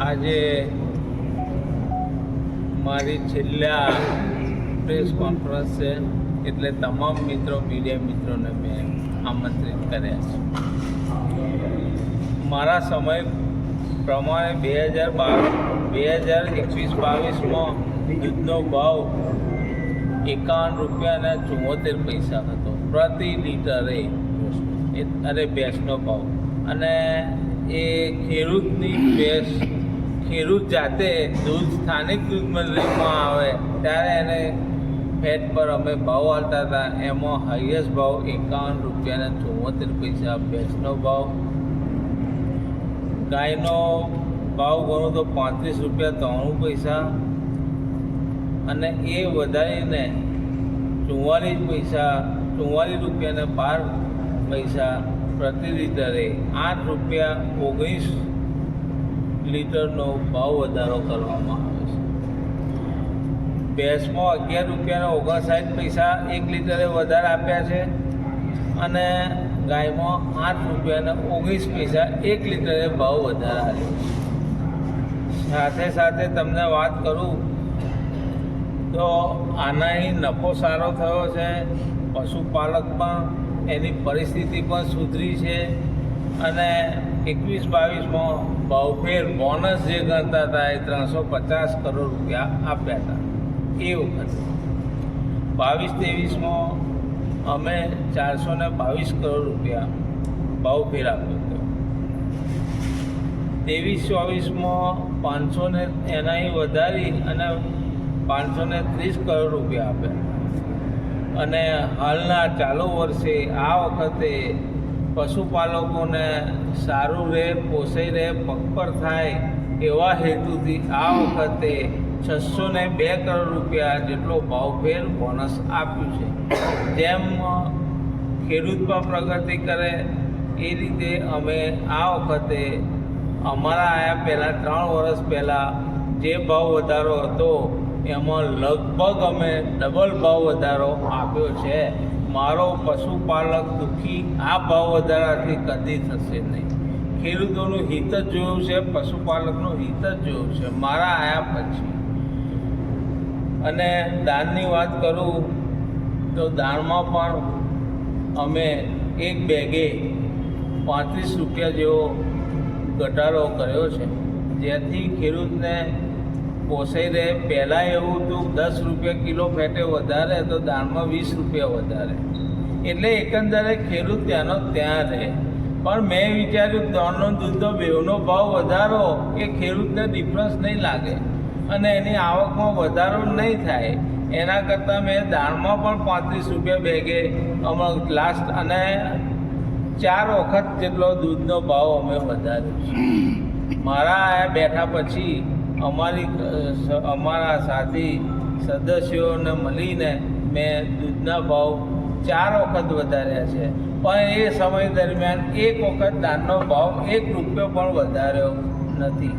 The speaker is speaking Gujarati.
આજે મારી છેલ્લા પ્રેસ કોન્ફરન્સ છે એટલે તમામ મિત્રો મીડિયા મિત્રોને મેં આમંત્રિત કર્યા છે. મારા સમય પ્રમાણે બે હજાર બાવીસ બે હજાર એકવીસ બાવીસમાં દૂધનો ભાવ એકાવન રૂપિયા અને ચુમ્મોતેર પૈસા હતો. પ્રતિ લીટરે અરે ભેંસનો ભાવ. અને એ ખેડૂતની ભેંસ ખેડૂત જાતે દૂધ સ્થાનિક દૂધ મંડળીમાં આવે. ત્યારે એને ફેટ પર અમે ભાવ આવતા હતા. એમાં હાઈએસ્ટ ભાવ એકાવન રૂપિયા અને ચુમ્મોતેર પૈસા. ભેંસનો ભાવ, ગાયનો ભાવ ગણો તો પાંત્રીસ રૂપિયા ત્રાણું પૈસા. અને એ વધારીને ચુમ્માલીસ પૈસા ચુમ્માલીસ રૂપિયાને બાર પૈસા પ્રતિ લીટરે. આઠ રૂપિયા ઓગણીસ લીટરનો ભાવ વધારો કરવામાં આવે છે. ભેંસમાં અગિયાર રૂપિયાના ઓગણસાઠ પૈસા એક લીટરે વધારે આપ્યા છે અને ગાયમાં આઠ રૂપિયાના ઓગણીસ પૈસા એક લીટરે ભાવ વધારે આપ્યો સાથે સાથે તમને વાત કરું તો આનાથી નફો સારો થયો છે. પશુપાલક પણ એની પરિસ્થિતિ પણ સુધરી છે અને એકવીસ બાવીસમાં ભાવફેર બોનસ જે ગણતા હતા એ ત્રણસો પચાસ કરોડ રૂપિયા આપ્યા હતા. એ વખતે. બાવીસ ત્રેવીસમાં અમે ચારસો ને બાવીસ કરોડ રૂપિયા ભાવફેર આપ્યો હતો. ત્રેવીસ ચોવીસમાં પાંચસો ને એનાથી વધારી અને પાંચસો ને ત્રીસ કરોડ રૂપિયા આપ્યા. અને હાલના ચાલુ વર્ષે આ વખતે પશુપાલકોને સારું રહે પોસાઈ રહે પગપર થાય એવા હેતુથી આ વખતે છસો ને બે કરોડ રૂપિયા જેટલો ભાવભેર બોનસ આપ્યું છે. જેમ ખેડૂત પણ પ્રગતિ કરે, એ રીતે અમે આ વખતે અમારા આયા પહેલાં ત્રણ વર્ષ પહેલાં જે ભાવ વધારો હતો, એમાં લગભગ અમે ડબલ ભાવ વધારો આપ્યો છે. મારો પશુપાલક દુઃખી, આ ભાવ વધારાથી કદી થશે નહીં. ખેડૂતોનું હિત જ જોયું છે, પશુપાલકનું હિત જ જોયું છે. મારા આયા પછી. અને દાનની વાત કરું તો દાનમાં પણ અમે એક બેગે પાંત્રીસ રૂપિયા જેવો ઘટાડો કર્યો છે. જેથી ખેડૂતને પોસાઈ રહે. પહેલાં એવું હતું દસ રૂપિયા કિલો ફેટે વધારે, તો દાળમાં વીસ રૂપિયા વધારે. એટલે એકંદરે ખેડૂત ત્યાંનો ત્યાં રહે. પણ મેં વિચાર્યું દાળનો દૂધનો બેવનો ભાવ વધારો કે ખેડૂતને ડિફરન્સ નહીં લાગે. અને એની આવકમાં વધારો નહીં થાય. એના કરતાં મેં દાળમાં પણ પાંત્રીસ રૂપિયા બેગે અમારો લાસ્ટ અને ચાર વખત જેટલો દૂધનો ભાવ અમે વધાર્યો મારા બેઠા પછી અમારી અમારા સાથી સદસ્યોને મળીને મેં દૂધના ભાવ ચાર વખત વધાર્યા છે. પણ એ સમય દરમિયાન એક વખત દાનનો ભાવ એક રૂપિયો પણ વધાર્યો નથી.